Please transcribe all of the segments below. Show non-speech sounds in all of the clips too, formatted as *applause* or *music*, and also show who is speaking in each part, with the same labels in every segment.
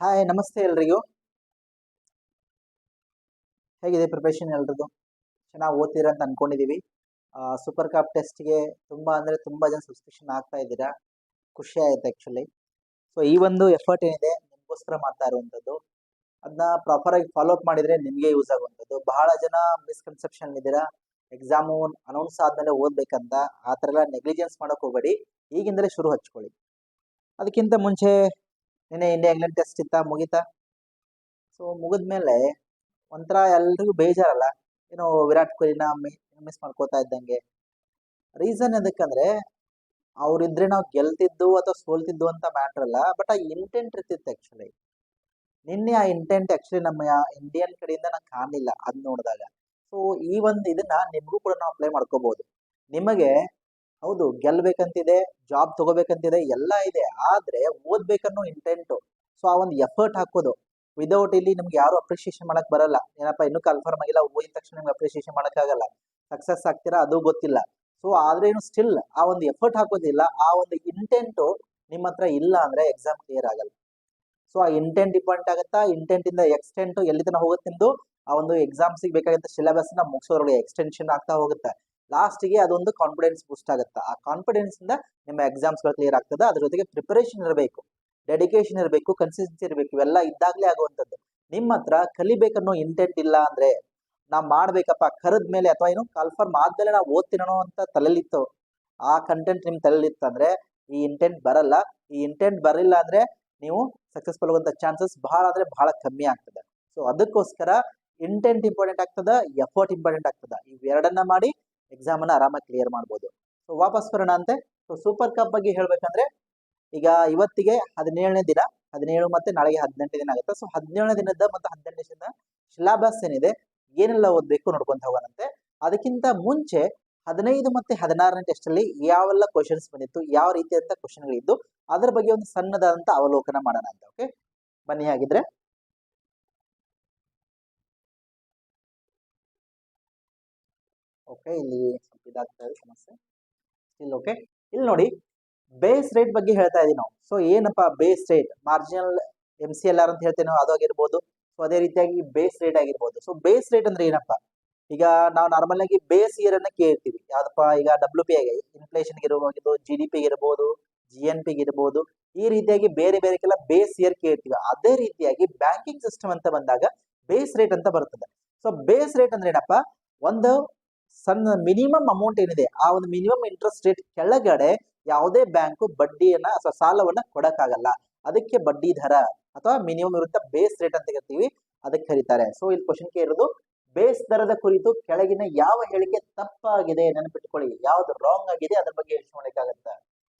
Speaker 1: Hi ನಮಸ್ತೆ ಎಲ್ರಿಗೂ. ಹೇಗಿದೆ ಪ್ರಿಪ್ರೇಷನ್ ಎಲ್ರದ್ದು? ಚೆನ್ನಾಗಿ ಓದ್ತೀರ ಅಂತ ಅನ್ಕೊಂಡಿದೀವಿ. ಸೂಪರ್ ಕಾಪ್ ಟೆಸ್ಟ್ಗೆ ತುಂಬ ಅಂದರೆ ತುಂಬ ಜನ ಸಬ್ಸ್ಕ್ರಿಪ್ಷನ್ ಆಗ್ತಾ ಇದ್ದೀರಾ. ಖುಷಿ ಆಯ್ತು ಆ್ಯಕ್ಚುಲಿ ಸೊ ಈ ಒಂದು ಎಫರ್ಟ್ ಏನಿದೆ, ನಿಮಗೋಸ್ಕರ ಮಾಡ್ತಾ ಇರುವಂಥದ್ದು. ಅದನ್ನ ಪ್ರಾಪರಾಗಿ ಫಾಲೋ ಅಪ್ ಮಾಡಿದರೆ ನಿಮಗೆ ಯೂಸ್ ಆಗುವಂಥದ್ದು. ಬಹಳ ಜನ ಮಿಸ್ಕನ್ಸೆಪ್ಷನ್ ಇದ್ದೀರಾ. ಎಕ್ಸಾಮು ಅನೌನ್ಸ್ ಆದಮೇಲೆ ಓದಬೇಕಂತ. ಆ ಥರ ಎಲ್ಲ ನೆಗ್ಲಿಜೆನ್ಸ್ ಮಾಡೋಕ್ಕೆ ಹೋಗಬೇಡಿ. ಈಗಿಂದಲೇ ಶುರು ಹಚ್ಕೊಳ್ಳಿ. ಅದಕ್ಕಿಂತ ಮುಂಚೆ ನಿನ್ನೆ ಇಂಡಿಯಾ ಇಂಗ್ಲೆಂಡ್ ಟೆಸ್ಟ್ ಇತ್ತ, ಮುಗೀತಾ? ಸೊ ಮುಗಿದ್ಮೇಲೆ ಒಂಥರ ಎಲ್ರಿಗೂ ಬೇಜಾರಲ್ಲ. ಏನೋ ವಿರಾಟ್ ಕೊಹ್ಲಿನ ಮಿಸ್ ಮಾಡ್ಕೋತಾ ಇದ್ದಂಗೆ. ರೀಸನ್ ಎದಕ್ಕಂದ್ರೆ, ಅವ್ರಿದ್ರೆ ನಾವು ಗೆಲ್ತಿದ್ದು ಅಥವಾ ಸೋಲ್ತಿದ್ದು ಅಂತ ಮ್ಯಾಟ್ರ್ ಅಲ್ಲ ಬಟ್ ಆ ಇಂಟೆಂಟ್ ಇರ್ತಿತ್ತು ಆ್ಯಕ್ಚುಲಿ ನಿನ್ನೆ ಆ ಇಂಟೆಂಟ್ ಆ್ಯಕ್ಚುಲಿ ನಮ್ಮ ಇಂಡಿಯನ್ ಕಡೆಯಿಂದ ನಾನು ಕಾಣಲಿಲ್ಲ ಅದು ನೋಡಿದಾಗ. ಸೊ ಈ ಒಂದು ಇದನ್ನ ನಿಮಗೂ ಕೂಡ ನಾವು ಅಪ್ಲೈ ಮಾಡ್ಕೋಬಹುದು ನಿಮಗೆ ಹೌದು, ಗೆಲ್ಬೇಕಂತಿದೆ ಜಾಬ್ ತಗೋಬೇಕಂತಿದೆ, ಎಲ್ಲ ಇದೆ. ಆದ್ರೆ ಓದ್ಬೇಕನ್ನೋ ಇಂಟೆಂಟು ಸೊ, ಆ ಒಂದು ಎಫರ್ಟ್ ಹಾಕೋದು. ವಿದೌಟ್ ಇಲ್ಲಿ ನಿಮ್ಗೆ ಯಾರು ಅಪ್ರಿಷಿಯೇಷನ್ ಮಾಡಕ್ ಬರಲ್ಲ. ಏನಪ್ಪ, ಇನ್ನೂ ಕನ್ಫರ್ಮ್ ಆಗಿಲ್ಲ, ಓದಿದ ತಕ್ಷಣ ನಿಮ್ಗೆ ಅಪ್ರಿಷಿಯೇಷನ್ ಆಗಲ್ಲ ಸಕ್ಸಸ್ ಆಗ್ತೀರಾ, ಅದು ಗೊತ್ತಿಲ್ಲ. ಸೊ ಆದ್ರೇನು ಸ್ಟಿಲ್ ಆ ಒಂದು ಎಫರ್ಟ್ ಹಾಕೋದಿಲ್ಲ. ಆ ಒಂದು ಇಂಟೆಂಟು ನಿಮ್ಮ ಹತ್ರ ಇಲ್ಲ ಅಂದ್ರೆ ಎಕ್ಸಾಮ್ ಕ್ಲಿಯರ್ ಆಗಲ್ಲ. ಸೊ ಆ ಇಂಟೆಂಟ್ ಡಿಪೆಂಡ್ ಆಗುತ್ತಾ? ಇಂಟೆಂಟ್ ಇಂದ ಎಕ್ಸ್ಟೆಂಟ್ ಎಲ್ಲಿ ತನಕ ಹೋಗುತ್ತೆ ಆ ಒಂದು ಎಕ್ಸಾಮ್ಸಿಗೆ ಬೇಕಾಗಿದ್ದ ಸಿಲೆಬಸ್ನ ಮುಗಿಸೋದ್ರೊಳಗೆ ಎಕ್ಸ್ಟೆನ್ಷನ್ ಆಗ್ತಾ ಹೋಗುತ್ತೆ. ಲಾಸ್ಟ್ಗೆ ಅದೊಂದು ಕಾನ್ಫಿಡೆನ್ಸ್ ಬೂಸ್ಟ್ ಆಗುತ್ತೆ. ಆ ಕಾನ್ಫಿಡೆನ್ಸ್ ಇಂದ ನಿಮ್ಮ ಎಕ್ಸಾಮ್ಸ್ಗಳು ಕ್ಲಿಯರ್ ಆಗ್ತದೆ. ಅದ್ರ ಜೊತೆಗೆ ಪ್ರಿಪರೇಷನ್ ಇರಬೇಕು. ಡೆಡಿಕೇಶನ್ ಇರಬೇಕು ಕನ್ಸಿಸ್ಟೆನ್ಸಿ ಇರಬೇಕು. ಇವೆಲ್ಲ ಇದ್ದಾಗಲೇ ಆಗುವಂಥದ್ದು. ನಿಮ್ಮ ಹತ್ರ ಕಲಿಬೇಕನ್ನೋ ಇಂಟೆಂಟ್ ಇಲ್ಲ ಅಂದ್ರೆ ನಾವು ಮಾಡ್ಬೇಕಪ್ಪ, ಕರೆದ ಮೇಲೆ ಅಥವಾ ಏನು ಕನ್ಫರ್ಮ್ ಆದ್ಮೇಲೆ ನಾವು ಓದ್ತೀನೋ ಅಂತ ತಲೆಲಿತ್ತು. ಆ ಕಂಟೆಂಟ್ ನಿಮ್ಮ ತಲೆಲಿತ್ತು ಅಂದ್ರೆ ಈ ಇಂಟೆಂಟ್ ಬರಲ್ಲ. ಈ ಇಂಟೆಂಟ್ ಬರಲಿಲ್ಲ ಅಂದ್ರೆ ನೀವು ಸಕ್ಸಸ್ಫುಲ್ ಆಗುವಂಥ ಚಾನ್ಸಸ್ ಬಹಳ ಅಂದ್ರೆ ಬಹಳ ಕಮ್ಮಿ ಆಗ್ತದೆ. ಸೊ ಅದಕ್ಕೋಸ್ಕರ ಇಂಟೆಂಟ್ ಇಂಪಾರ್ಟೆಂಟ್ ಆಗ್ತದ ಎಫರ್ಟ್ ಇಂಪಾರ್ಟೆಂಟ್ ಆಗ್ತದ. ಇವೆರಡನ್ನ ಮಾಡಿ ಎಕ್ಸಾಮ್ ಅನ್ನ ಆರಾಮಾಗಿ ಕ್ಲಿಯರ್ ಮಾಡ್ಬೋದು. ಸೊ ವಾಪಸ್ ಬರೋಣ ಅಂತೆ. ಸೊ ಸೂಪರ್ ಕಪ್ ಬಗ್ಗೆ ಹೇಳ್ಬೇಕಂದ್ರೆ, ಈಗ ಇವತ್ತಿಗೆ ಹದಿನೇಳನೇ ದಿನ, ಹದಿನೇಳು ಮತ್ತೆ ನಾಳೆಗೆ ಹದಿನೆಂಟು ದಿನ ಆಗುತ್ತೆ. ಸೊ ಹದಿನೇಳನೇ ದಿನದ ಮತ್ತು ಹದಿನೆಂಟನೇ ದಿನದ ಶಿಲಾಭ್ಯಾಸ ಏನಿದೆ, ಏನೆಲ್ಲ ಓದಬೇಕು ನೋಡ್ಕೊಂತ ಹೋಗೋಣಂತೆ ಅದಕ್ಕಿಂತ ಮುಂಚೆ ಹದಿನೈದು ಮತ್ತೆ ಹದಿನಾರನೇ ಟೆಸ್ಟ್ ಅಲ್ಲಿ ಯಾವೆಲ್ಲ ಕ್ವಶನ್ಸ್ ಬಂದಿತ್ತು, ಯಾವ ರೀತಿಯಾದಂಥ ಕ್ವಶನ್ಗಳಿದ್ದು ಅದರ ಬಗ್ಗೆ ಒಂದು ಸಣ್ಣದಾದಂಥ ಅವಲೋಕನ ಮಾಡೋಣ ಅಂತ ಓಕೆ ಬನ್ನಿ ಹಾಗಿದ್ರೆ. ಓಕೆ ಇಲ್ಲಿ ಸ್ವಲ್ಪ ಇದಾಗ್ತಾ ಇದೆ ಸಮಸ್ಯೆ. ಸ್ಟಿಲ್ ಓಕೆ ಇಲ್ಲಿ ನೋಡಿ ಬೇಸ್ ರೇಟ್ ಬಗ್ಗೆ ಹೇಳ್ತಾ ಇದೀವಿ ನಾವು. ಸೊ ಏನಪ್ಪ base rate marginal M C L R ಅಂತ ಹೇಳ್ತೇವೆ ನಾವು, ಅದು ಆಗಿರ್ಬೋದು. ಸೊ ಅದೇ ರೀತಿಯಾಗಿ ಬೇಸ್ ರೇಟ್ ಆಗಿರ್ಬೋದು. ಸೊ ಬೇಸ್ ರೇಟ್ ಅಂದ್ರೆ ಏನಪ್ಪ? ಈಗ ನಾವು ನಾರ್ಮಲ್ ಆಗಿ ಬೇಸ್ ಇಯರ್ ಅನ್ನ ಕೇಳ್ತೀವಿ. ಯಾವ್ದಪ್ಪ? ಈಗ ಡಬ್ಲ್ಯೂ ಪಿ ಆಗಿ ಇನ್ಫ್ಲೇಷನ್ ಇರಬಹುದು ಜಿ ಡಿ ಪಿ ಇರ್ಬೋದು ಜಿ ಎನ್ ಪಿ ಇರ್ಬೋದು, ಈ ರೀತಿಯಾಗಿ ಬೇರೆ ಬೇರೆಗೆಲ್ಲ ಬೇಸ್ ಇಯರ್ ಕೇಳ್ತೀವಿ. ಅದೇ ರೀತಿಯಾಗಿ ಬ್ಯಾಂಕಿಂಗ್ ಸಿಸ್ಟಮ್ ಅಂತ ಬಂದಾಗ ಬೇಸ್ ರೇಟ್ ಅಂತ ಬರ್ತದೆ. ಸೊ ಬೇಸ್ ರೇಟ್ ಅಂದ್ರೆ ಏನಪ್ಪ? ಒಂದು ಸಣ್ಣ ಮಿನಿಮಮ್ ಅಮೌಂಟ್ ಏನಿದೆ, ಆ ಒಂದು ಮಿನಿಮಮ್ ಇಂಟ್ರೆಸ್ಟ್ ರೇಟ್ ಕೆಳಗಡೆ ಯಾವುದೇ ಬ್ಯಾಂಕು ಬಡ್ಡಿಯನ್ನ ಅಥವಾ ಸಾಲವನ್ನ ಕೊಡಕ್ಕಾಗಲ್ಲ. ಅದಕ್ಕೆ ಬಡ್ಡಿ ದರ ಅಥವಾ ಮಿನಿಮಮ್ ಇರುತ್ತೆ ಬೇಸ್ ರೇಟ್ ಅಂತ ಕರಿತೀವಿ ಅದಕ್ಕೆ ಕರೀತಾರೆ. ಸೊ ಇಲ್ಲಿ ಕ್ವಶನ್ ಇರೋದು ಬೇಸ್ ದರದ ಕುರಿತು ಕೆಳಗಿನ ಯಾವ ಹೇಳಿಕೆ ತಪ್ಪಾಗಿದೆ ನೆನಪಿಟ್ಕೊಳ್ಳಿ. ಯಾವ್ದು ರಾಂಗ್ ಆಗಿದೆ ಅದ್ರ ಬಗ್ಗೆ ಯೋಚನೆ ಮಾಡಬೇಕಾಗತ್ತೆ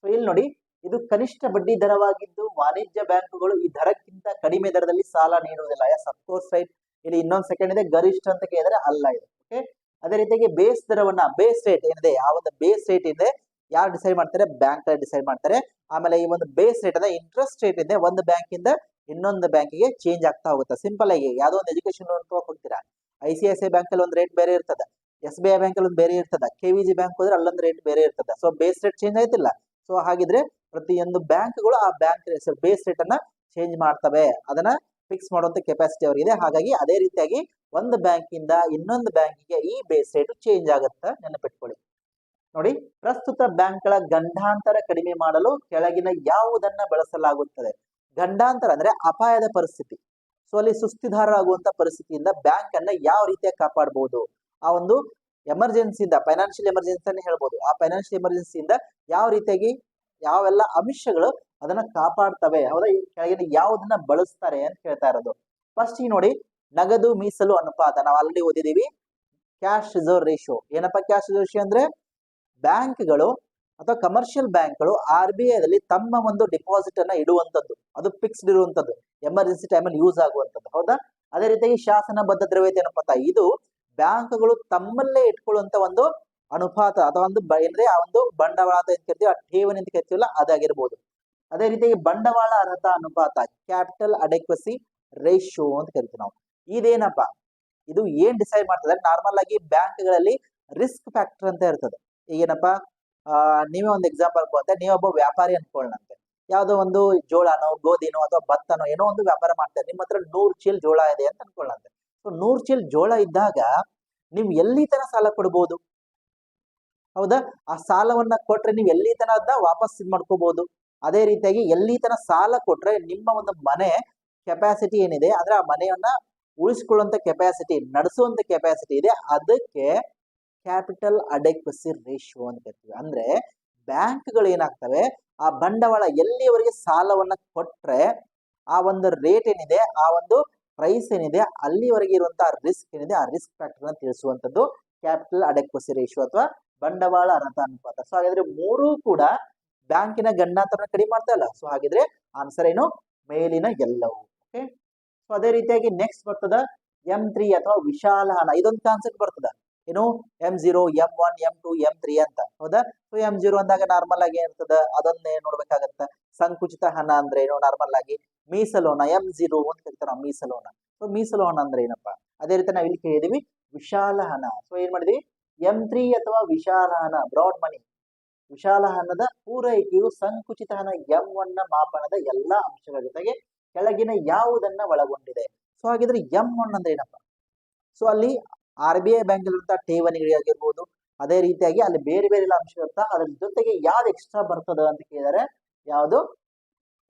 Speaker 1: ಸೊ ಇಲ್ಲಿ ನೋಡಿ, ಇದು ಕನಿಷ್ಠ ಬಡ್ಡಿ ದರವಾಗಿದ್ದು ವಾಣಿಜ್ಯ ಬ್ಯಾಂಕುಗಳು ಈ ದರಕ್ಕಿಂತ ಕಡಿಮೆ ದರದಲ್ಲಿ ಸಾಲ ನೀಡುವುದಿಲ್ಲ. ಎಸ್ ಅಫ್ಕೋರ್ಸ್ ರೈಟ್ ಇಲ್ಲಿ ಇನ್ನೊಂದು ಸೆಕೆಂಡ್ ಇದೆ, ಗರಿಷ್ಠ ಅಂತ ಕೇಳಿದ್ರೆ ಅಲ್ಲ ಇದು ಓಕೆ ಅದೇ ರೀತಿಯಾಗಿ ಬೇಸ್ ದರವನ್ನ ಬೇಸ್ ರೇಟ್ ಏನಿದೆ ಆ ಒಂದು ಬೇಸ್ ರೇಟ್ ಇದೆ, ಯಾರು ಡಿಸೈಡ್ ಮಾಡ್ತಾರೆ? ಬ್ಯಾಂಕ್ ಡಿಸೈಡ್ ಮಾಡ್ತಾರೆ. ಆಮೇಲೆ ಈ ಒಂದು ಬೇಸ್ ರೇಟ್ ಅದ ಇಂಟ್ರೆಸ್ಟ್ ರೇಟ್ ಇದೆ ಒಂದು ಬ್ಯಾಂಕ್ ಇಂದ ಇನ್ನೊಂದು ಬ್ಯಾಂಕಿಗೆ ಚೇಂಜ್ ಆಗ್ತಾ ಹೋಗುತ್ತೆ. ಸಿಂಪಲ್ ಆಗಿ, ಯಾವ್ದೋ ಒಂದು ಎಜುಕೇಶನ್ ಲೋನ್ ಹೋಗ್ತೀರಾ I C I C I ಬ್ಯಾಂಕಲ್ಲಿ ಒಂದು ರೇಟ್ ಬೇರೆ ಇರ್ತದೆ. ಎಸ್ ಬಿ ಐ ಬ್ಯಾಂಕಲ್ಲಿ ಒಂದು ಬೇರೆ ಇರ್ತದೆ. ಕೆ ವಿ ಜಿ ಬ್ಯಾಂಕ್ ಹೋದ್ರೆ ಅಲ್ಲೊಂದು ರೇಟ್ ಬೇರೆ ಇರ್ತದೆ. ಸೊ ಬೇಸ್ ರೇಟ್ ಚೇಂಜ್ ಆಯ್ತಿಲ್ಲ. ಸೊ ಹಾಗಿದ್ರೆ ಪ್ರತಿಯೊಂದು ಬ್ಯಾಂಕ್ಗಳು ಆ ಬ್ಯಾಂಕ್ ಬೇಸ್ ರೇಟ್ ಅನ್ನ ಚೇಂಜ್ ಮಾಡ್ತವೆ. ಅದನ್ನ ಫಿಕ್ಸ್ ಮಾಡುವಂತ ಕೆಪಾಸಿಟಿ ಅವರಿಗಿದೆ. ಹಾಗಾಗಿ ಅದೇ ರೀತಿಯಾಗಿ ಒಂದು ಬ್ಯಾಂಕ್ ಇಂದ ಇನ್ನೊಂದು ಬ್ಯಾಂಕಿಗೆ ಈ ಬೇಸ್ ರೇಟ್ ಚೇಂಜ್ ಆಗುತ್ತೆ ನೆನಪಿಟ್ಕೊಳ್ಳಿ. ನೋಡಿ, ಪ್ರಸ್ತುತ ಬ್ಯಾಂಕ್ಗಳ ಗಂಡಾಂತರ ಕಡಿಮೆ ಮಾಡಲು ಕೆಳಗಿನ ಯಾವುದನ್ನ ಬಳಸಲಾಗುತ್ತದೆ? ಗಂಡಾಂತರ ಅಂದ್ರೆ ಅಪಾಯದ ಪರಿಸ್ಥಿತಿ. ಸೊ ಅಲ್ಲಿ ಸುಸ್ಥಿದಾರರಾಗುವಂತ ಪರಿಸ್ಥಿತಿಯಿಂದ ಬ್ಯಾಂಕ್ ಅನ್ನ ಯಾವ ರೀತಿಯ ಕಾಪಾಡಬಹುದು ಆ ಒಂದು ಎಮರ್ಜೆನ್ಸಿಯಿಂದ ಫೈನಾನ್ಷಿಯಲ್ ಎಮರ್ಜೆನ್ಸಿ ಅಂತ ಹೇಳ್ಬೋದು. ಆ ಫೈನಾನ್ಷಿಯಲ್ ಎಮರ್ಜೆನ್ಸಿಯಿಂದ ಯಾವ ರೀತಿಯಾಗಿ, ಯಾವೆಲ್ಲ ಅಂಶಗಳು ಅದನ್ನ ಕಾಪಾಡ್ತವೆ. ಹೌದಾ? ಈ ಕೆಳಗಿನ ಯಾವುದನ್ನ ಬಳಸ್ತಾರೆ ಅಂತ ಹೇಳ್ತಾ ಇರೋದು. ಫಸ್ಟ್ ಈ ನೋಡಿ, ನಗದು, ಮೀಸಲು ಅನುಪಾತ. ನಾವು ಆಲ್ರೆಡಿ ಓದಿದೀವಿ ಕ್ಯಾಶ್ ರಿಸರ್ವ್ ರೇಷಿಯೋ ಏನಪ್ಪಾ ಕ್ಯಾಶ್ ರಿಸರ್ವ್ ರೇಷಿಯೋ ಅಂದ್ರೆ? ಬ್ಯಾಂಕ್ಗಳು ಅಥವಾ ಕಮರ್ಷಿಯಲ್ ಬ್ಯಾಂಕ್ಗಳು ಆರ್ ಬಿ ಐದಲ್ಲಿ ತಮ್ಮ ಒಂದು ಡಿಪಾಸಿಟ್ ಅನ್ನ ಇಡುವಂತದ್ದು ಅದು ಫಿಕ್ಸ್ಡ್ ಇರುವಂತದ್ದು ಎಮರ್ಜೆನ್ಸಿ ಟೈಮಲ್ಲಿ ಯೂಸ್ ಆಗುವಂತದ್ದು ಹೌದಾ? ಅದೇ ರೀತಿಯಾಗಿ ಶಾಸನಬದ್ಧ ದ್ರವ್ಯತೆ ಅನುಪಾತ ಇದು ಬ್ಯಾಂಕ್ಗಳು ತಮ್ಮಲ್ಲೇ ಇಟ್ಕೊಳ್ಳುವಂತ ಒಂದು ಅನುಪಾತ. ಅಥವಾ ಒಂದು ಏನಂದ್ರೆ ಆ ಒಂದು ಬಂಡವಾಳ ಅಂತ ಕರಿತೀವಿ ಆ ಠೇವಣಿ ಅಂತ ಕರಿತೀವಲ್ಲ, ಅದಾಗಿರ್ಬೋದು. ಅದೇ ರೀತಿಯಾಗಿ ಬಂಡವಾಳ ಅರ್ಹತಾ ಅನುಪಾತ ಕ್ಯಾಪಿಟಲ್ ಅಡೆಕ್ವಸಿ ರೇಷೋ ಅಂತ ಕರಿತೀವಿ ನಾವು. ಇದೇನಪ್ಪ? ಇದು ಏನ್ ಡಿಸೈಡ್ ಮಾಡ್ತದೆ? ನಾರ್ಮಲ್ ಆಗಿ ಬ್ಯಾಂಕ್ಗಳಲ್ಲಿ ರಿಸ್ಕ್ ಫ್ಯಾಕ್ಟರ್ ಅಂತ ಇರ್ತದೆ. ಈಗೇನಪ್ಪ? ನೀವೇ ಒಂದು ಎಕ್ಸಾಂಪಲ್ ಕೊಡ್ತೆ ನೀವೊಬ್ಬ ವ್ಯಾಪಾರಿ ಅನ್ಕೊಳ್ಳಂತೆ ಯಾವುದೋ ಒಂದು ಜೋಳನೋ, ಗೋಧಿನೋ ಅಥವಾ ಭತ್ತನೋ ಏನೋ ಒಂದು ವ್ಯಾಪಾರ ಮಾಡ್ತಾರೆ. ನಿಮ್ಮ ಹತ್ರ ನೂರು ಚೀಲ್ ಜೋಳ ಇದೆ ಅಂತ ಅನ್ಕೊಳ್ಳಂತೆ ಸೊ ನೂರು ಚೀಲ್ ಜೋಳ ಇದ್ದಾಗ ನೀವು ಎಲ್ಲಿ ತನ ಸಾಲ ಕೊಡ್ಬೋದು? ಹೌದಾ? ಆ ಸಾಲವನ್ನ ಕೊಟ್ರೆ ನೀವು ಎಲ್ಲಿ ತನ ಅದನ್ನ ವಾಪಸ್ ಇದ್ ಮಾಡ್ಕೋಬಹುದು ಅದೇ ರೀತಿಯಾಗಿ ಎಲ್ಲಿ ತನ ಸಾಲ ಕೊಟ್ರೆ ನಿಮ್ಮ ಒಂದು ಮನೆ ಕೆಪಾಸಿಟಿ ಏನಿದೆ, ಅಂದ್ರೆ ಆ ಮನೆಯನ್ನ ಉಳಿಸ್ಕೊಳ್ಳುವಂತ ಕೆಪಾಸಿಟಿ ನಡೆಸುವಂತ ಕೆಪಾಸಿಟಿ ಇದೆ, ಅದಕ್ಕೆ ಕ್ಯಾಪಿಟಲ್ ಅಡೆಕ್ವಸಿ ರೇಷಿಯೋ ಅಂತ ಕರಿತೀವಿ ಅಂದ್ರೆ ಬ್ಯಾಂಕ್ಗಳು ಏನಾಗ್ತವೆ, ಆ ಬಂಡವಾಳ ಎಲ್ಲಿಯವರೆಗೆ ಸಾಲವನ್ನ ಕೊಟ್ರೆ ಆ ಒಂದು ರೇಟ್ ಏನಿದೆ, ಆ ಒಂದು ಪ್ರೈಸ್ ಏನಿದೆ, ಅಲ್ಲಿವರೆಗೆ ಇರುವಂತಹ ರಿಸ್ಕ್ ಏನಿದೆ, ಆ ರಿಸ್ಕ್ ಫ್ಯಾಕ್ಟರ್ನ ತಿಳಿಸುವಂತದ್ದು ಕ್ಯಾಪಿಟಲ್ ಅಡೆಕ್ವಸಿ ರೇಷಿಯೋ ಅಥವಾ ಬಂಡವಾಳ ಅರ್ಹತಾ ಅನುಪಾತ ಸೊ ಹಾಗಾದ್ರೆ ಮೂರು ಕೂಡ ಬ್ಯಾಂಕಿನ ಗಂಡಾಂತರನ ಕಡಿಮೆ ಮಾಡ್ತಾ ಇಲ್ಲ. ಸೊ ಹಾಗಿದ್ರೆ ಆನ್ಸರ್ ಏನು? ಮೇಲಿನ ಎಲ್ಲವೂ. ಓಕೆ ಸೊ ಅದೇ ರೀತಿಯಾಗಿ ನೆಕ್ಸ್ಟ್ ಬರ್ತದ ಎಂ ತ್ರೀ ಅಥವಾ ವಿಶಾಲ ಹಣ. ಇದೊಂದು ಕಾನ್ಸೆಪ್ಟ್ ಬರ್ತದ. ಏನು? M zero M one M two M three ಅಂತ. ಹೌದಾ? ಸೊ ಎಂ ಜೀರೋ ಅಂದಾಗ ನಾರ್ಮಲ್ ಆಗಿ ಏನಿರ್ತದ ಅದನ್ನೇ ನೋಡ್ಬೇಕಾಗತ್ತ. ಸಂಕುಚಿತ ಹಣ ಅಂದ್ರೆ ಏನು? ನಾರ್ಮಲ್ ಆಗಿ ಮೀಸಲೋನ. ಎಂ ಜೀರೋ ಅಂತ ಕರಿತಾರ ಮೀಸಲೋನ. ಸೊ ಮೀಸಲು ಅಂದ್ರೆ ಏನಪ್ಪ? ಅದೇ ರೀತಿ ನಾವು ಇಲ್ಲಿ ಕೇಳಿದೀವಿ ವಿಶಾಲ ಹಣ. ಸೊ ಏನ್ ಮಾಡಿದ್ವಿ? ಎಂ ತ್ರೀ ಅಥವಾ ವಿಶಾಲ ಹಣ. ಬ್ರಾಡ್ ಮನಿ ವಿಶಾಲ ಹಣದ ಪೂರೈಕೆಯು ಸಂಕುಚಿತ ಹಣ ಎಂ ಒನ್ನ ಮಾಪನದ ಎಲ್ಲಾ ಅಂಶಗಳ ಜೊತೆಗೆ ಕೆಳಗಿನ ಯಾವುದನ್ನ ಒಳಗೊಂಡಿದೆ. ಸೊ ಹಾಗಿದ್ರೆ ಎಂ ಒನ್ ಅಂದ್ರೆ ಏನಪ್ಪ? ಸೊ ಅಲ್ಲಿ ಆರ್ ಬಿ ಐ ಬ್ಯಾಂಕ್ ಇರುವಂತಹ ಠೇವಣಿಗಳಿಗಾಗಿರ್ಬೋದು, ಅದೇ ರೀತಿಯಾಗಿ ಅಲ್ಲಿ ಬೇರೆ ಬೇರೆ ಎಲ್ಲ ಅಂಶ ಇರ್ತಾ, ಅದ್ರ ಜೊತೆಗೆ ಯಾವ್ದು ಎಕ್ಸ್ಟ್ರಾ ಬರ್ತದ ಅಂತ ಕೇಳಿದರೆ ಯಾವುದು?